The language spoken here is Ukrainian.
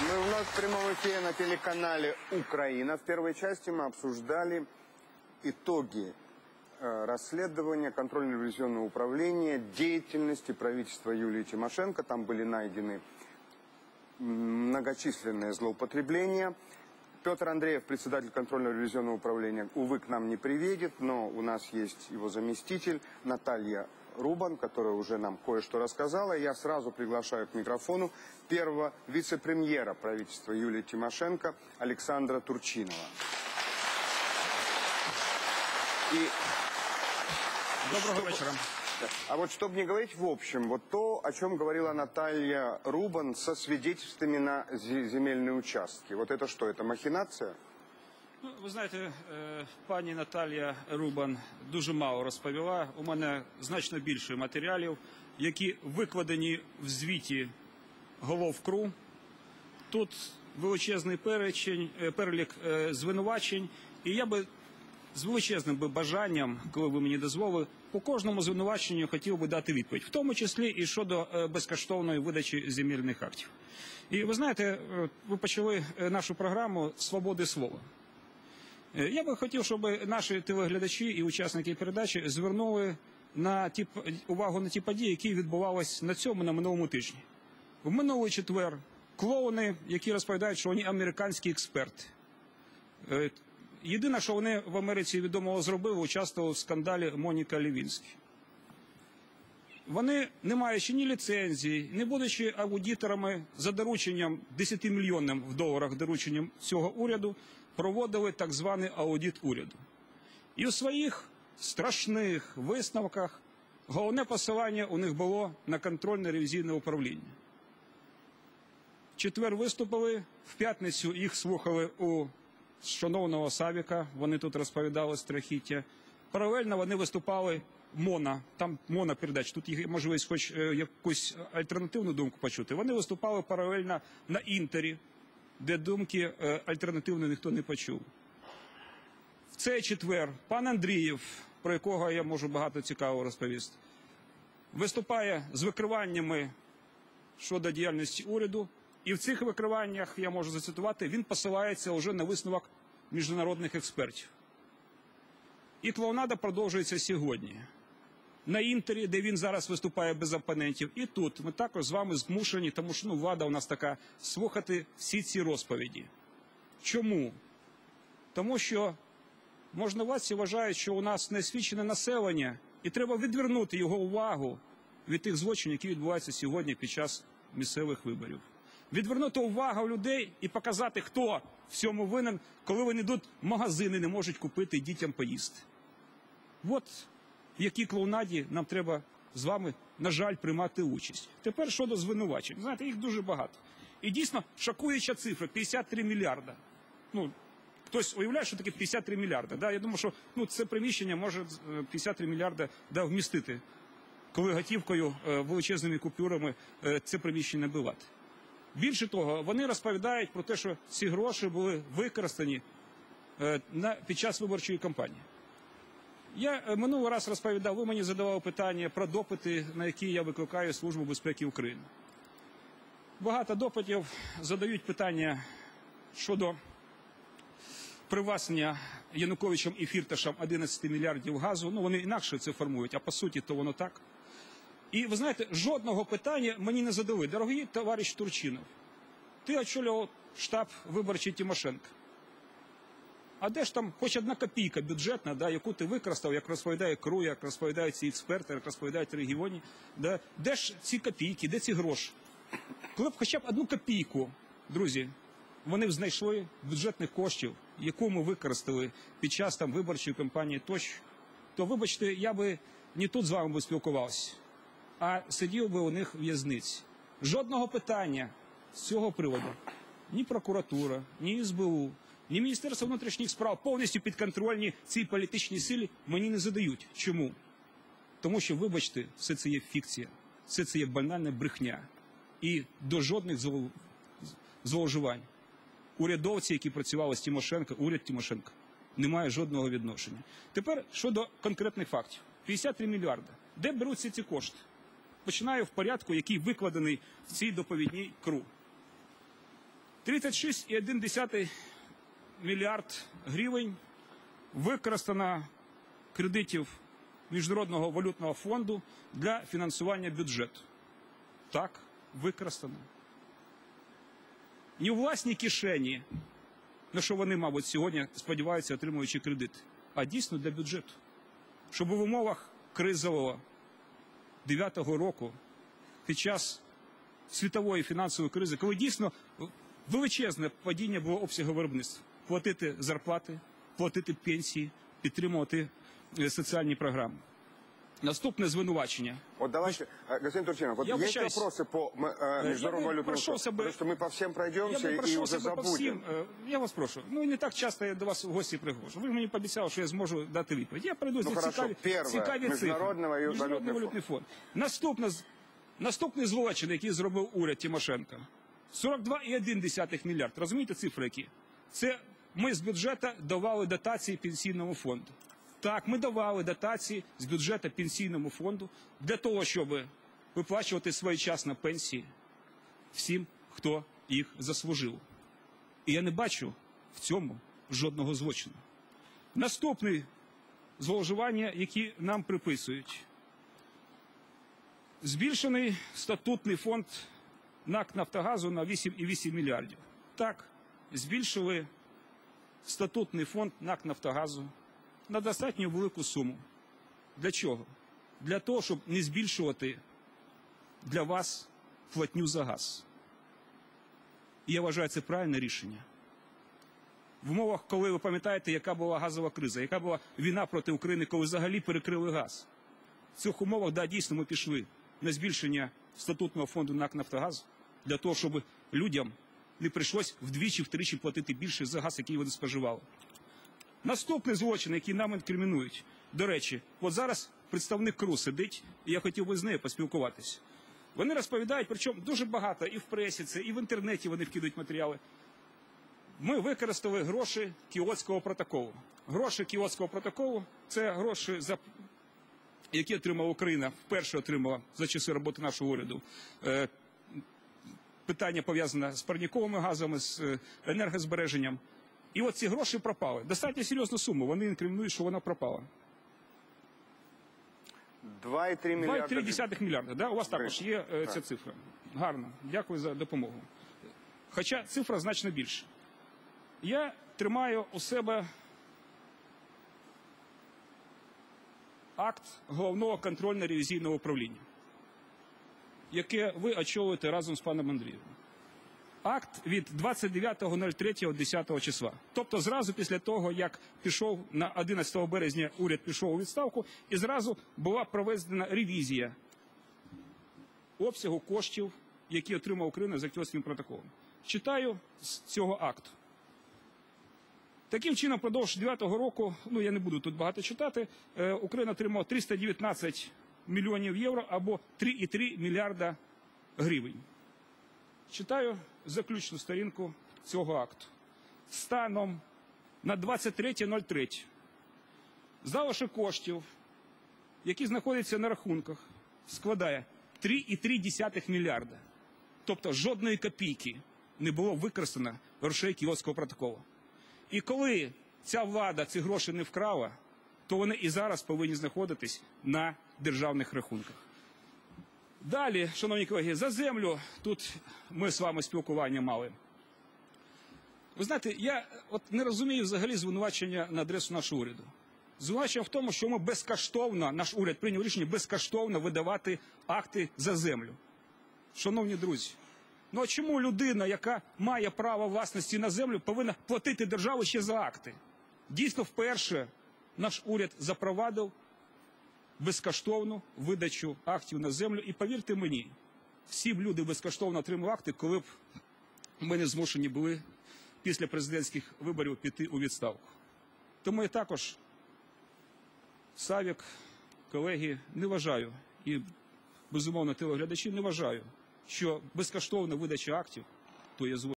Мы нас в прямом эфире на телеканале «Украина». В первой части мы обсуждали итоги э, расследования контрольно-ревизионного управления деятельности правительства Юлии Тимошенко. Там были найдены многочисленные злоупотребления. Петр Андреев, председатель контрольно-ревизионного управления, увы, к нам не приедет, но у нас есть его заместитель Наталья Рубан, которая уже нам кое-что рассказала. Я сразу приглашаю к микрофону первого вице-премьера правительства Юлии Тимошенко Александра Турчинова. И Доброго вечора. А вот чтобы не говорить в общем, вот то, о чем говорила Наталья Рубан со свидетельствами на зе- земельные участки. Вот это что, это махинация? Ну, ви знаєте, е, пані Наталія Рубан дуже мало розповіла. У мене значно більше матеріалів, які викладені в звіті голов КРУ. Тут величезний перечень, е, перелік е, звинувачень, і я би з величезним би бажанням, коли ви мені дозволили, по кожному звинуваченню хотів би дати відповідь, в тому числі і щодо безкоштовної видачі земельних актів. І ви знаєте, ви почали нашу програму Свободи слова. Е, Я би хотів, щоб наші телеглядачі і учасники передачі звернули на ті увагу на ті події, які відбувалися на цьому на минулому тижні. В минулий четвер клоуни, які розповідають, що вони американські експерти. Е, Єдине, що вони в Америці відомого зробили, участвували в скандалі Моніка Лівінський. Вони, не маючи ні ліцензії, не будучи аудиторами за дорученням 10 мільйонним в доларах дорученням цього уряду, проводили так званий аудит уряду. І у своїх страшних висновках головне посилання у них було на контрольне ревізійне управління. В четвер виступили, в п'ятницю їх слухали у шановного Савіка, вони тут розповідали страхіття. Паралельно вони виступали моно, там монопередач, тут є можливість хоч е, якусь альтернативну думку почути. Вони виступали паралельно на інтері, де думки е, альтернативної ніхто не почув. В цей четвер пан Андрієв, про якого я можу багато цікавого розповісти, виступає з викриваннями щодо діяльності уряду. І в цих викриваннях я можу зацитувати, він посилається вже на висновок міжнародних експертів. І клоунада продовжується сьогодні. На інтері, де він зараз виступає без опонентів, і тут ми також з вами змушені, тому що ну, влада у нас така слухати всі ці розповіді. Чому? Тому що можновладці вважають, що у нас несвідчене населення, і треба відвернути його увагу від тих злочинів, які відбуваються сьогодні під час місцевих виборів. Відвернути увагу людей і показати, хто в цьому винен, коли вони йдуть в магазини, не можуть купити дітям поїсти. От в якій клоунаді нам треба з вами, на жаль, приймати участь. Тепер щодо звинувачень. Знаєте, їх дуже багато. І дійсно шокуюча цифра 53 мільярда. Ну, хтось уявляє, що таке 53 мільярда. Да? Я думаю, що ну, це приміщення може е, 53 мільярда да, вмістити, коли готівкою е, величезними купюрами е, це приміщення набивати. Більше того, вони розповідають про те, що ці гроші були використані е, під час виборчої кампанії. Я е, минулий раз розповідав, ви мені задавали питання про допити, на які я викликаю Службу безпеки України. Багато допитів задають питання щодо привласнення Януковичем і Фірташем 11 мільярдів газу. Ну, вони інакше це формують, а по суті, то воно так. І ви знаєте, жодного питання мені не задали. Дорогий товариш Турчинов, ти очолював штаб виборчий Тимошенко. А де ж там хоч одна копійка бюджетна, да, яку ти використав, як розповідає КРУ, як розповідають ці експерти, як розповідають регіоні, да? де ж ці копійки, де ці гроші? Коли б хоча б одну копійку, друзі, вони б знайшли бюджетних коштів, яку ми використали під час там виборчої кампанії тощо, то вибачте, я би не тут з вами би спілкувався, а сидів би у них в'язниці. Жодного питання з цього приводу ні прокуратура, ні СБУ, ні Міністерство внутрішніх справ повністю підконтрольні цій політичній силі мені не задають. Чому? Тому що, вибачте, все це є фікція, все це є банальна брехня. І до жодних зловживань. Урядовці, які працювали з Тимошенко, уряд Тимошенко, не має жодного відношення. Тепер щодо конкретних фактів: 53 мільярди. Де беруться ці кошти? Починаю в порядку, який викладений в цій доповідній КРУ. 36,1 мільярд гривень використано кредитів Міжнародного валютного фонду для фінансування бюджету. Так, використано. Не у власній кишені, на що вони, мабуть, сьогодні сподіваються, отримуючи кредит, а дійсно для бюджету. Щоб в умовах кризового 9-го року, під час світової фінансової кризи, коли дійсно величезне падіння було обсягу виробництва, платити зарплати, платити пенсії, підтримувати е, соціальні програми. Наступне звинувачення. Вот давайте, э, господин Турчинов, вот Я есть обращаюсь- вопросы по м, э, я Международному бы валютному прошелся фонду? бы- Потому что мы по всем Я пройдемся би и пройшовся уже би по забудем. всім. е, Я вас прошу. Ну не так часто я до вас в гості приходжу. Ви мені пообіцяли, що я зможу дати відповідь. Я прийду Ну, ці хорошо. цікаві, Перше. цікаві цифри. Міжнародний валютний Міжнародний фонд. валютний фонд. Наступне, з- наступний злочин, який зробив уряд Тимошенка. 42,1 мільярд. Розумієте цифри які? Це ми з бюджету давали дотації пенсійному фонду. Так, ми давали дотації з бюджету пенсійному фонду для того, щоб виплачувати своєчасно пенсії всім, хто їх заслужив. І я не бачу в цьому жодного злочину. Наступне зловживання, які нам приписують. Збільшений статутний фонд НАК Нафтогазу на 8,8 мільярдів. Так, збільшили статутний фонд НАК Нафтогазу на достатньо велику суму. Для чого? Для того, щоб не збільшувати для вас платню за газ. І я вважаю, це правильне рішення. В умовах, коли ви пам'ятаєте, яка була газова криза, яка була війна проти України, коли взагалі перекрили газ. В цих умовах, да, дійсно, ми пішли на збільшення статутного фонду НАК Нафтогаз для того, щоб людям не прийшлось вдвічі-втричі платити більше за газ, який вони споживали. Наступний злочин, який нам інкримінують. До речі, от зараз представник КРУ сидить, і я хотів би з нею поспілкуватися. Вони розповідають, причому дуже багато і в пресі, це, і в інтернеті вони вкидують матеріали. Ми використали гроші Кіотського протоколу. Гроші Кіотського протоколу це гроші, які отримала Україна, вперше отримала за часи роботи нашого уряду. Питання пов'язане з парніковими газами, з е, енергозбереженням. І от ці гроші пропали. Достатньо серйозна сума. Вони інкримінують, що вона пропала. 2,3 миллиарда. 2,3 мільярда. Да? У вас також є е, ця цифра. Гарно. Дякую за допомогу. Хоча цифра значно більша. Я тримаю у себе акт головного контрольно-ревізійного управління, яке ви очолюєте разом з паном Андрієм. Акт від 29.03.10 числа. Тобто зразу після того, як пішов на 11 березня уряд пішов у відставку, і зразу була проведена ревізія обсягу коштів, які отримала Україна за Кіотським протоколом. Читаю з цього акту. Таким чином, впродовж 9 року, ну я не буду тут багато читати, е, Україна отримала 319 мільйонів євро або 3,3 мільярда гривень. Читаю заключну сторінку цього акту. Станом на 23.03 залишок коштів, які знаходяться на рахунках, складає 3,3 мільярда. Тобто жодної копійки не було використано грошей Кіотського протоколу. І коли ця влада ці гроші не вкрала, то вони і зараз повинні знаходитись на державних рахунках. Далі, шановні колеги, за землю тут ми з вами спілкування мали. Ви знаєте, я от не розумію взагалі звинувачення на адресу нашого уряду. Звинувачення в тому, що ми безкоштовно, наш уряд прийняв рішення безкоштовно видавати акти за землю. Шановні друзі, ну а чому людина, яка має право власності на землю, повинна платити державу ще за акти? Дійсно, вперше наш уряд запровадив безкоштовну видачу актів на землю. І повірте мені, всі б люди безкоштовно отримали акти, коли б ми не змушені були після президентських виборів піти у відставку. Тому я також, Савік, колеги, не вважаю, і безумовно телеглядачі не вважаю, що безкоштовна видача актів то є злочин.